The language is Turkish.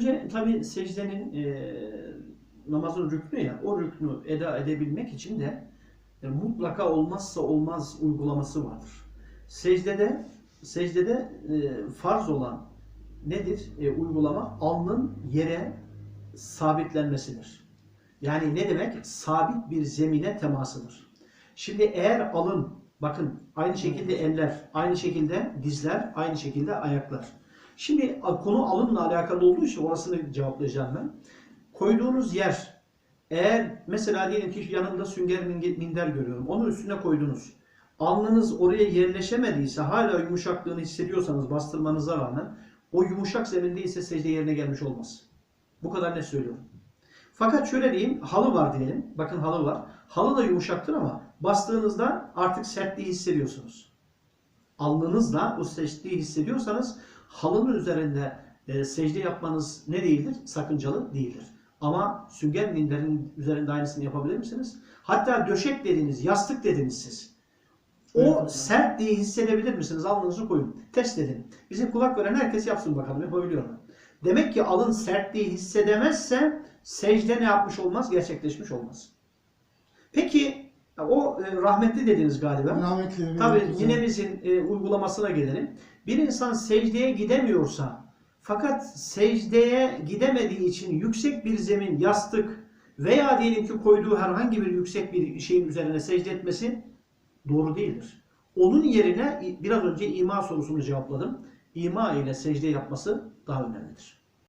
Önce tabi secdenin e, namazın rüknü ya o rüknü eda edebilmek için de e, mutlaka olmazsa olmaz uygulaması vardır. Secdede secdede e, farz olan nedir? E, uygulama alnın yere sabitlenmesidir. Yani ne demek? Sabit bir zemine temasıdır. Şimdi eğer alın, bakın aynı şekilde eller, aynı şekilde dizler, aynı şekilde ayaklar. Şimdi konu alımla alakalı olduğu için orasını cevaplayacağım ben. Koyduğunuz yer, eğer mesela diyelim ki yanımda sünger minder görüyorum, onun üstüne koydunuz. Alnınız oraya yerleşemediyse, hala yumuşaklığını hissediyorsanız bastırmanıza rağmen, o yumuşak zeminde ise secde yerine gelmiş olmaz. Bu kadar ne söylüyorum. Fakat şöyle diyeyim, halı var diyelim. Bakın halı var. Halı da yumuşaktır ama bastığınızda artık sertliği hissediyorsunuz. Alnınızla o sertliği hissediyorsanız halının üzerinde e, secde yapmanız ne değildir? Sakıncalı değildir. Ama sünger minderin üzerinde aynısını yapabilir misiniz? Hatta döşek dediniz, yastık dediniz siz. O Evet. sertliği hissedebilir misiniz? Alnınızı koyun. Test edin. Bizim kulak veren herkes yapsın bakalım. Yapabiliyor mu? Demek ki alın sertliği hissedemezse secde ne yapmış olmaz? Gerçekleşmiş olmaz. Peki o e, rahmetli dediniz galiba. Rahmetli. Tabii Rahmetli. ninemizin e, uygulamasına gelelim. Bir insan secdeye gidemiyorsa fakat secdeye gidemediği için yüksek bir zemin, yastık veya diyelim ki koyduğu herhangi bir yüksek bir şeyin üzerine secde etmesi doğru değildir. Onun yerine biraz önce ima sorusunu cevapladım. İma ile secde yapması daha önemlidir.